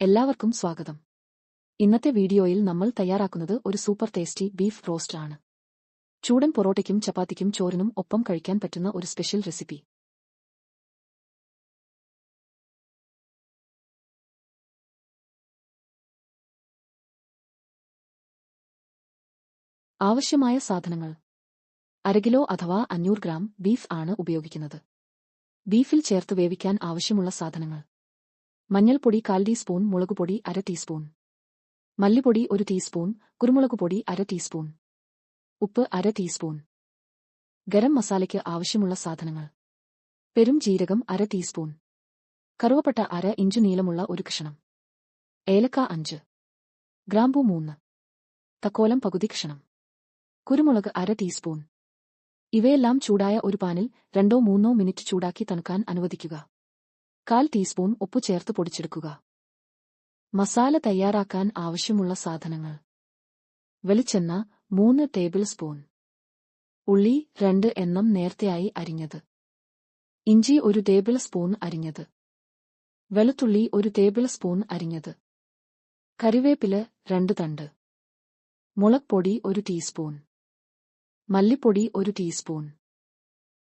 എല്ലാവർക്കും സ്വാഗതം. ഇന്നത്തെ വീഡിയോയിൽ നമ്മൾ തയ്യാറാക്കുന്നത് ഒരു സൂപ്പർ ടേസ്റ്റി ബീഫ് റോസ്റ്റ് ആണ്. ചൂടൻ പൊറോട്ടയ്ക്കും ചപ്പാത്തിക്കും ചോറിനും ഒപ്പം കഴിക്കാൻ പറ്റുന്ന ഒരു സ്പെഷ്യൽ റെസിപ്പി. ആവശ്യമായ സാധനങ്ങൾ. അരകിലോ അഥവാ അഞ്ഞൂറ് ഗ്രാം ബീഫ് ആണ് ഉപയോഗിക്കുന്നത്. ബീഫിൽ ചേർത്ത് വേവിക്കാൻ ആവശ്യമുള്ള സാധനങ്ങൾ. മഞ്ഞൾപ്പൊടി കാൽ ടീസ്പൂൺ മുളകുപൊടി അര ടീസ്പൂൺ. മല്ലിപ്പൊടി ഒരു ടീസ്പൂൺ കുരുമുളകുപൊടി അര ടീസ്പൂൺ. ഉപ്പ് അര ടീസ്പൂൺ. ഗരം മസാലയ്ക്ക് ആവശ്യമുള്ള സാധനങ്ങൾ. പെരും ജീരകം അര ടീസ്പൂൺ. കറുവപ്പട്ട അര ഇഞ്ചു നീളമുള്ള ഒരു കഷണം. ഏലക്ക അഞ്ച്. ഗ്രാമ്പൂ മൂന്ന്. തക്കോലം പകുതി കഷണം. കുരുമുളക് അര ടീസ്പൂൺ. ഇവയെല്ലാം ചൂടായ ഒരു പാനിൽ രണ്ടോ മൂന്നോ മിനിറ്റ് ചൂടാക്കി തണുക്കാൻ അനുവദിക്കുക. കാൽ ടീസ്പൂൺ ഉപ്പ് ചേർത്ത് പൊടിച്ചെടുക്കുക. മസാല തയ്യാറാക്കാൻ ആവശ്യമുള്ള സാധനങ്ങൾ. വെളിച്ചെണ്ണ മൂന്ന് ടേബിൾ സ്പൂൺ. ഉള്ളി രണ്ട് എണ്ണം നേർത്തയായി അരിഞ്ഞത്. ഇഞ്ചി ഒരു ടേബിൾ സ്പൂൺ അരിഞ്ഞത്. വെളുത്തുള്ളി ഒരു ടേബിൾ സ്പൂൺ അരിഞ്ഞത്. കറിവേപ്പിൽ രണ്ട് തണ്ട്. മുളക് ഒരു ടീസ്പൂൺ. മല്ലിപ്പൊടി ഒരു ടീസ്പൂൺ.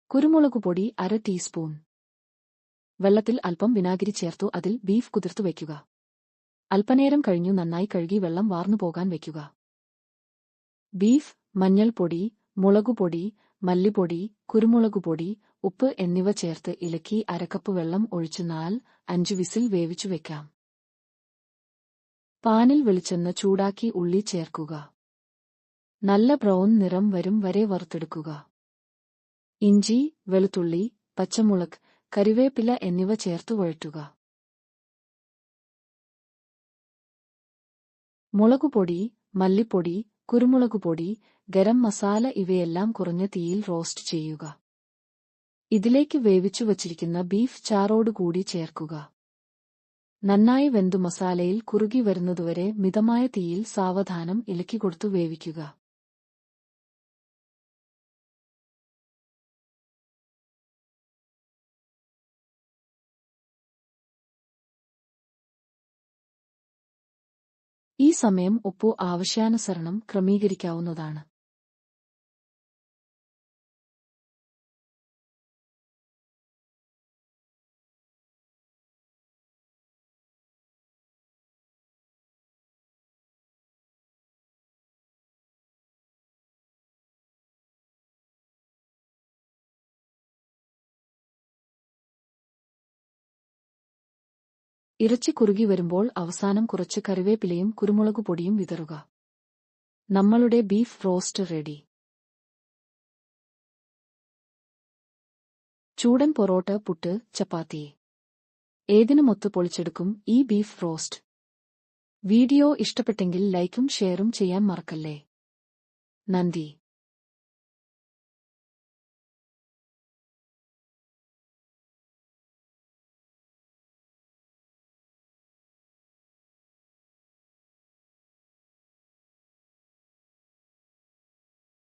കുരുമുളക് പൊടി അര ടീസ്പൂൺ. വെള്ളത്തിൽ അല്പം വിനാഗിരി ചേർത്തു അതിൽ ബീഫ് കുതിർത്തു വയ്ക്കുക. അല്പനേരം കഴിഞ്ഞു നന്നായി കഴുകി വെള്ളം വാർന്നു പോകാൻ വയ്ക്കുക. ബീഫ് മഞ്ഞൾപ്പൊടി മുളകുപൊടി മല്ലിപ്പൊടി കുരുമുളകുപൊടി ഉപ്പ് എന്നിവ ചേർത്ത് ഇലക്കി അരക്കപ്പ് വെള്ളം ഒഴിച്ചു നാല് അഞ്ചു വിസിൽ വേവിച്ചു വെക്കാം. പാനിൽ വെളിച്ചെണ്ണ ചൂടാക്കി ഉള്ളി ചേർക്കുക. നല്ല ബ്രൗൺ നിറം വരും വരെ വറുത്തെടുക്കുക. ഇഞ്ചി വെളുത്തുള്ളി പച്ചമുളക് കറിവേപ്പില എന്നിവ ചേർത്ത് വഴറ്റുക. മുളകുപൊടി മല്ലിപ്പൊടി കുരുമുളകുപൊടി ഗരം മസാല ഇവയെല്ലാം കുറഞ്ഞ തീയിൽ റോസ്റ്റ് ചെയ്യുക. ഇതിലേക്ക് വേവിച്ചു വച്ചിരിക്കുന്ന ബീഫ് ചാറോടുകൂടി ചേർക്കുക. നന്നായി വെന്തു മസാലയിൽ കുറുകി വരുന്നതുവരെ മിതമായ തീയിൽ സാവധാനം ഇലക്കിക്കൊടുത്തു വേവിക്കുക. ഈ സമയം ഉപ്പു ആവശ്യാനുസരണം ക്രമീകരിക്കാവുന്നതാണ് ഇറച്ചി കുറുകി വരുമ്പോൾ അവസാനം കുറച്ച് കറിവേപ്പിലയും കുരുമുളകുപൊടിയും വിതറുക. നമ്മളുടെ ബീഫ് റോസ്റ്റ് റെഡി. ചൂടൻ പൊറോട്ട പുട്ട് ചപ്പാത്തി. ഏതിനുമൊത്ത് പൊളിച്ചെടുക്കും ഈ ബീഫ് റോസ്റ്റ്. വീഡിയോ ഇഷ്ടപ്പെട്ടെങ്കിൽ ലൈക്കും ഷെയറും ചെയ്യാൻ മറക്കല്ലേ. നന്ദി.